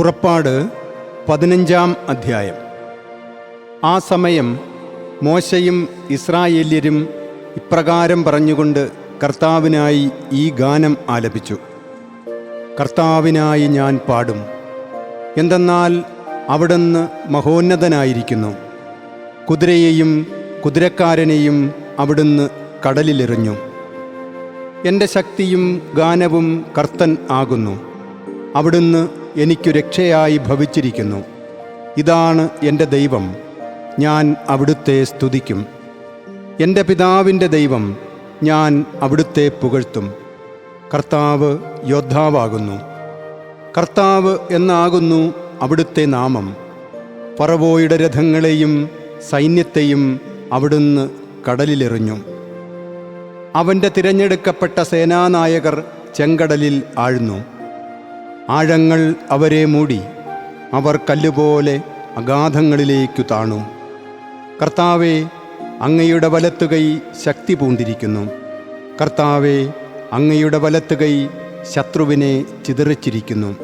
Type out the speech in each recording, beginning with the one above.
പുറപ്പാട് പതിനഞ്ചാം അധ്യായം. ആ സമയം മോശയും ഇസ്രായേല്യരും ഇപ്രകാരം പറഞ്ഞുകൊണ്ട് കർത്താവിനായി ഈ ഗാനം ആലപിച്ചു. കർത്താവിനായി ഞാൻ പാടും. എന്തെന്നാൽ അവിടുന്ന് മഹോന്നതനായിരിക്കുന്നു. കുതിരയെയും കുതിരക്കാരനെയും അവിടുന്ന് കടലിലെറിഞ്ഞു. എന്റെ ശക്തിയും ഗാനവും കർത്തൻ ആകുന്നു. അവിടുന്ന് എനിക്കു രക്ഷയായി ഭവിച്ചിരിക്കുന്നു. ഇതാണ് എന്റെ ദൈവം. ഞാൻ അവിടുത്തെ സ്തുതിക്കും. എന്റെ പിതാവിന്റെ ദൈവം ഞാൻ അവിടുത്തെ പുകഴ്ത്തും. കർത്താവ് യോദ്ധാവാകുന്നു. കർത്താവ് എന്നാകുന്നു അവിടുത്തെ നാമം. പറവോയുടെ രഥങ്ങളെയും സൈന്യത്തെയും അവിടുന്ന് കടലിലെറിഞ്ഞു. അവന്റെ തിരഞ്ഞെടുക്കപ്പെട്ട സേനാനായകർ ചെങ്കടലിൽ ആഴ്ന്നു. ആഴങ്ങൾ അവരെ മൂടി അവർ കല്ലുപോലെ അഗാധങ്ങളിലേക്കു താണു. കർത്താവെ അങ്ങയുടെ വലത്തുകൈ ശക്തി പൂണ്ടിരിക്കുന്നു. കർത്താവെ അങ്ങയുടെ വലത്തുകൈ ശത്രുവിനെ ചിതറിച്ചിരിക്കുന്നു.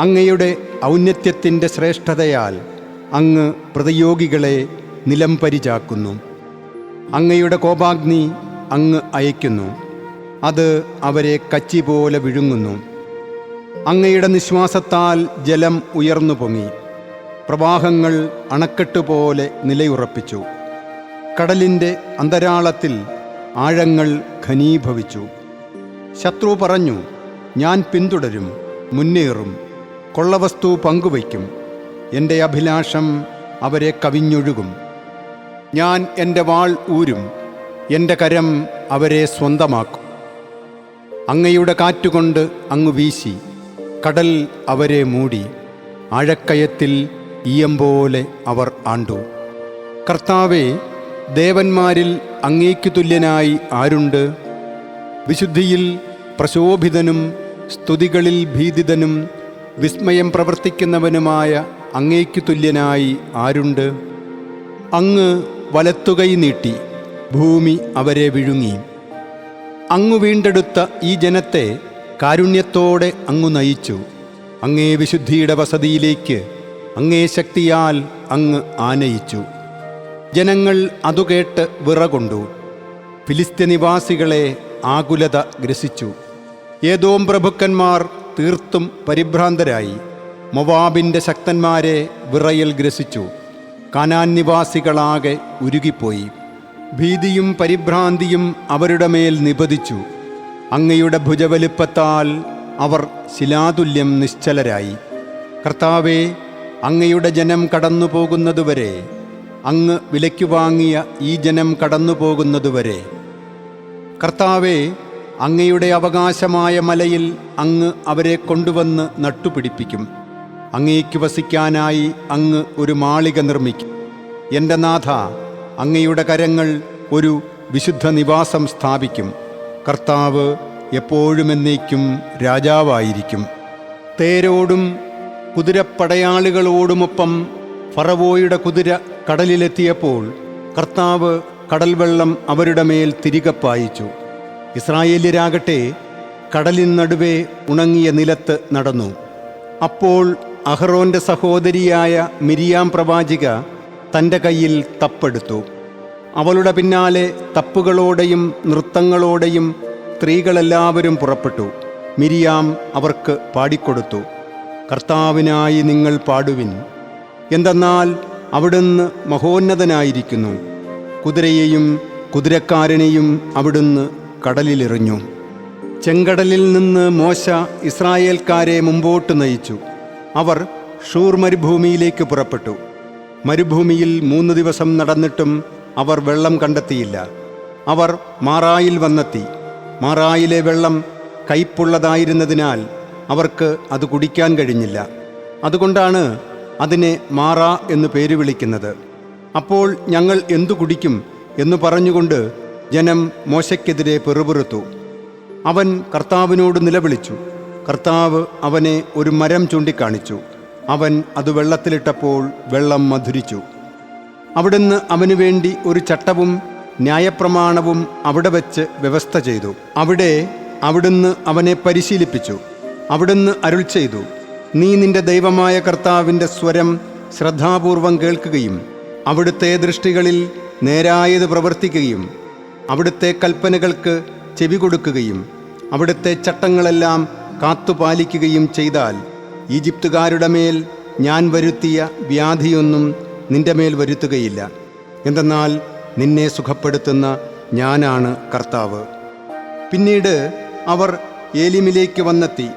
അങ്ങയുടെ ഔന്നത്യത്തിന്റെ ശ്രേഷ്ഠതയാൽ അങ്ങ് പ്രതിയോഗികളെ നിലംപരിചാക്കുന്നു. അങ്ങയുടെ കോപാഗ്നി അങ്ങ് അയക്കുന്നു അത് അവരെ കച്ചി പോലെ വിഴുങ്ങുന്നു. അങ്ങയുടെ നിശ്വാസത്താൽ ജലം ഉയർന്നു പൊങ്ങി. പ്രവാഹങ്ങൾ അണക്കെട്ട് പോലെ നിലയുറപ്പിച്ചു. കടലിന്റെ അന്തരാളത്തിൽ ആഴങ്ങൾ ഖനീഭവിച്ചു ശത്രു പറഞ്ഞു ഞാൻ പിന്തുടരും മുന്നേറും. കൊള്ളവസ്തു പങ്കുവയ്ക്കും. എന്റെ അഭിലാഷം അവരെ കവിഞ്ഞൊഴുകും. ഞാൻ എന്റെ വാൾ ഊരും. എന്റെ കരം അവരെ സ്വന്തമാക്കും. അങ്ങയുടെ കാറ്റുകൊണ്ട് അങ്ങ് വീശി. കടൽ അവരെ മൂടി ആഴക്കയത്തിൽ ഈയം പോലെ അവർ ആണ്ടു. കർത്താവെ ദേവന്മാരിൽ അങ്ങേക്കു തുല്യനായി ആരുണ്ട്? വിശുദ്ധിയിൽ പ്രശോഭിതനും സ്തുതികളിൽ ഭീതിതനും വിസ്മയം പ്രവർത്തിക്കുന്നവനുമായ അങ്ങേക്കു തുല്യനായി ആരുണ്ട്? അങ്ങ് വലത്തുകൈ നീട്ടി ഭൂമി അവരെ വിഴുങ്ങി. അങ്ങു വീണ്ടെടുത്ത ഈ ജനത്തെ കാരുണ്യത്തോടെ അങ്ങു നയിച്ചു. അങ്ങേ വിശുദ്ധിയുടെ വസതിയിലേക്ക് അങ്ങേ ശക്തിയാൽ അങ്ങ് ആനയിച്ചു. ജനങ്ങൾ അതുകേട്ട് വിറകൊണ്ടു. ഫിലിസ്ത്യ നിവാസികളെ ആകുലത ഗ്രസിച്ചു. ഏതോം പ്രഭുക്കന്മാർ തീർത്തും പരിഭ്രാന്തരായി. മൊവാബിന്റെ ശക്തന്മാരെ വിറയൽ ഗ്രസിച്ചു. കാനാൻ നിവാസികളാകെ ഉരുകിപ്പോയി. ഭീതിയും പരിഭ്രാന്തിയും അവരുടെ മേൽ നിപതിച്ചു. അങ്ങയുടെ ഭുജവലിപ്പത്താൽ അവർ ശിലാതുല്യം നിശ്ചലരായി. കർത്താവെ അങ്ങയുടെ ജനം കടന്നു പോകുന്നതുവരെ അങ്ങ് വിലയ്ക്കു വാങ്ങിയ ഈ ജനം കടന്നു പോകുന്നതുവരെ കർത്താവെ അങ്ങയുടെ അവകാശമായ മലയിൽ അങ്ങ് അവരെ കൊണ്ടുവന്ന് നട്ടുപിടിപ്പിക്കും. അങ്ങേക്ക് വസിക്കാനായി അങ്ങ് ഒരു മാളിക നിർമ്മിക്കും. എന്റെ നാഥ അങ്ങയുടെ കരങ്ങൾ ഒരു വിശുദ്ധ നിവാസം സ്ഥാപിക്കും. കർത്താവ് എപ്പോഴും എന്നേക്കും രാജാവായിരിക്കും. തേരോടും കുതിരപ്പടയാളികളോടുമൊപ്പം ഫറവോയുടെ കുതിര കടലിലെത്തിയപ്പോൾ കർത്താവ് കടൽവെള്ളം അവരുടെ മേൽ തിരികെ പായിച്ചു. ഇസ്രായേല്യരാകട്ടെ കടലിൻ നടുവേ ഉണങ്ങിയ നിലത്ത് നടന്നു. അപ്പോൾ അഹ്റോന്റെ സഹോദരിയായ മിരിയാം പ്രവാചിക തന്റെ കയ്യിൽ തപ്പെടുത്തു. അവളുടെ പിന്നാലെ തപ്പുകളോടെയും നൃത്തങ്ങളോടെയും സ്ത്രീകളെല്ലാവരും പുറപ്പെട്ടു. മിരിയാം അവർക്ക് പാടിക്കൊടുത്തു. കർത്താവിനായി നിങ്ങൾ പാടുവിൻ. എന്തെന്നാൽ അവിടുന്ന് മഹോന്നതനായിരിക്കുന്നു. കുതിരയെയും കുതിരക്കാരനെയും അവിടുന്ന് കടലിലെറിഞ്ഞു. ചെങ്കടലിൽ നിന്ന് മോശ ഇസ്രായേൽക്കാരെ മുമ്പോട്ട് നയിച്ചു. അവർ ഷൂർ മരുഭൂമിയിലേക്ക് പുറപ്പെട്ടു. മരുഭൂമിയിൽ മൂന്ന് ദിവസം നടന്നിട്ടും അവർ വെള്ളം കണ്ടെത്തിയില്ല. അവർ മാറായിൽ വന്നെത്തി. മാറായിലെ വെള്ളം കയ്പുള്ളതായിരുന്നതിനാൽ അവർക്ക് അത് കുടിക്കാൻ കഴിഞ്ഞില്ല. അതുകൊണ്ടാണ് അതിനെ മാറ എന്ന് പേര് വിളിക്കുന്നത്. അപ്പോൾ ഞങ്ങൾ എന്തു കുടിക്കും എന്ന് പറഞ്ഞുകൊണ്ട് ജനം മോശയ്ക്കെതിരെ പെറുപുറുത്തു. അവൻ കർത്താവിനോട് നിലവിളിച്ചു. കർത്താവ് അവനെ ഒരു മരം ചൂണ്ടിക്കാണിച്ചു. അവൻ അത് വെള്ളത്തിലിട്ടപ്പോൾ വെള്ളം മധുരിച്ചു. അവിടുന്ന് അവനു വേണ്ടി ഒരു ചട്ടവും ന്യായപ്രമാണവും അവിടെ വച്ച് വ്യവസ്ഥ ചെയ്തു. അവിടെ അവിടുന്ന് അവനെ പരിശീലിപ്പിച്ചു. അവിടുന്ന് അരുൾ ചെയ്തു. നീ നിന്റെ ദൈവമായ കർത്താവിന്റെ സ്വരം ശ്രദ്ധാപൂർവം കേൾക്കുകയും അവിടുത്തെ ദൃഷ്ടികളിൽ നേരായത് പ്രവർത്തിക്കുകയും അവിടുത്തെ കൽപ്പനകൾക്ക് ചെവി കൊടുക്കുകയും അവിടുത്തെ ചട്ടങ്ങളെല്ലാം കാത്തുപാലിക്കുകയും ചെയ്താൽ ഈജിപ്തുകാരുടെ മേൽ ഞാൻ വരുത്തിയ വ്യാധിയൊന്നും നിന്റെ മേൽ വരുത്തുകയില്ല. എന്തെന്നാൽ നിന്നെ സുഖപ്പെടുത്തുന്ന ഞാനാണ് കർത്താവ്. പിന്നീട് അവർ ഏലിമിലേക്ക് വന്നെത്തി.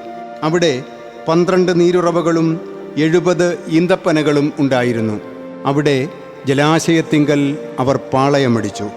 അവിടെ പന്ത്രണ്ട് നീരുറവകളും എഴുപത് ഈന്തപ്പനകളും ഉണ്ടായിരുന്നു. അവിടെ ജലാശയത്തിങ്കൽ അവർ പാളയമടിച്ചു.